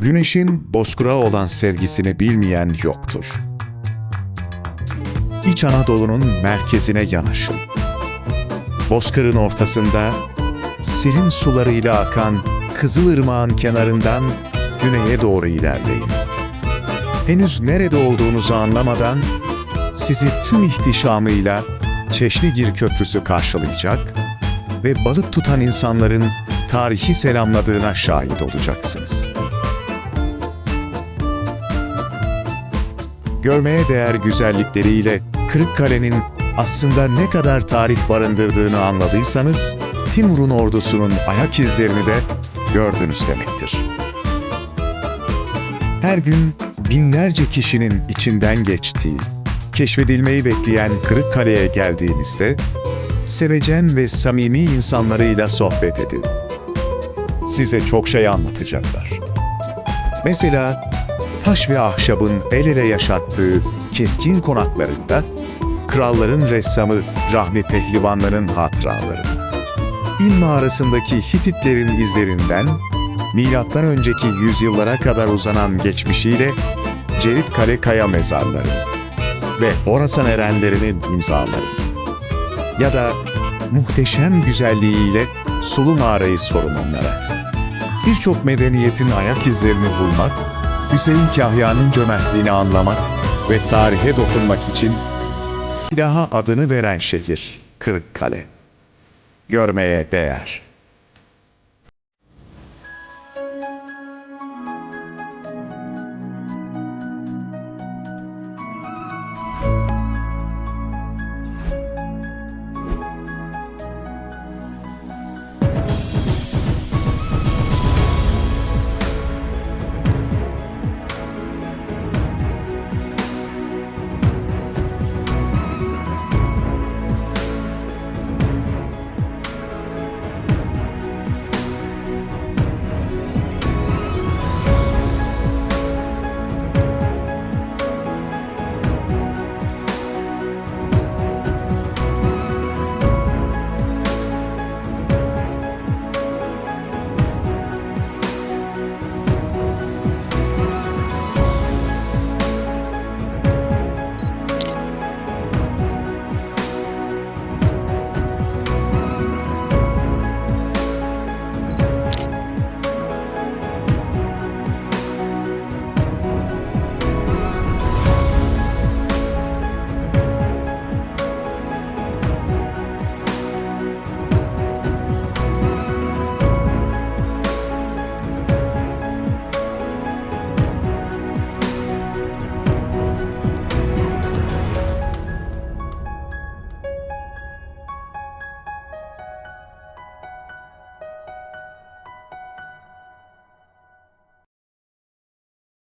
Güneşin bozkıra olan sevgisini bilmeyen yoktur. İç Anadolu'nun merkezine yanaşın. Bozkır'ın ortasında serin sularıyla akan Kızılırmağın kenarından güneye doğru ilerleyin. Henüz nerede olduğunuzu anlamadan sizi tüm ihtişamıyla Çeşnigir Köprüsü karşılayacak ve balık tutan insanların tarihi selamladığına şahit olacaksınız. Görmeye değer güzellikleriyle Kırıkkale'nin aslında ne kadar tarih barındırdığını anladıysanız, Timur'un ordusunun ayak izlerini de gördünüz demektir. Her gün binlerce kişinin içinden geçtiği, keşfedilmeyi bekleyen Kırıkkale'ye geldiğinizde, sevecen ve samimi insanlarıyla sohbet edin. Size çok şey anlatacaklar. Mesela taş ve ahşabın el ele yaşattığı keskin konaklarında kralların ressamı Rahmi Pehlivanların hatıraları. İl mağarasındaki Hititlerin izlerinden milattan önceki yüzyıllara kadar uzanan geçmişiyle Cerit Kale Kaya mezarları ve Horasan erenlerinin imzaları. Ya da muhteşem güzelliğiyle Sulu Mağara'yı sorun onlara. Birçok medeniyetin ayak izlerini bulmak, Hüseyin Kahya'nın cömertliğini anlamak ve tarihe dokunmak için silaha adını veren şehir Kırıkkale. Görmeye değer.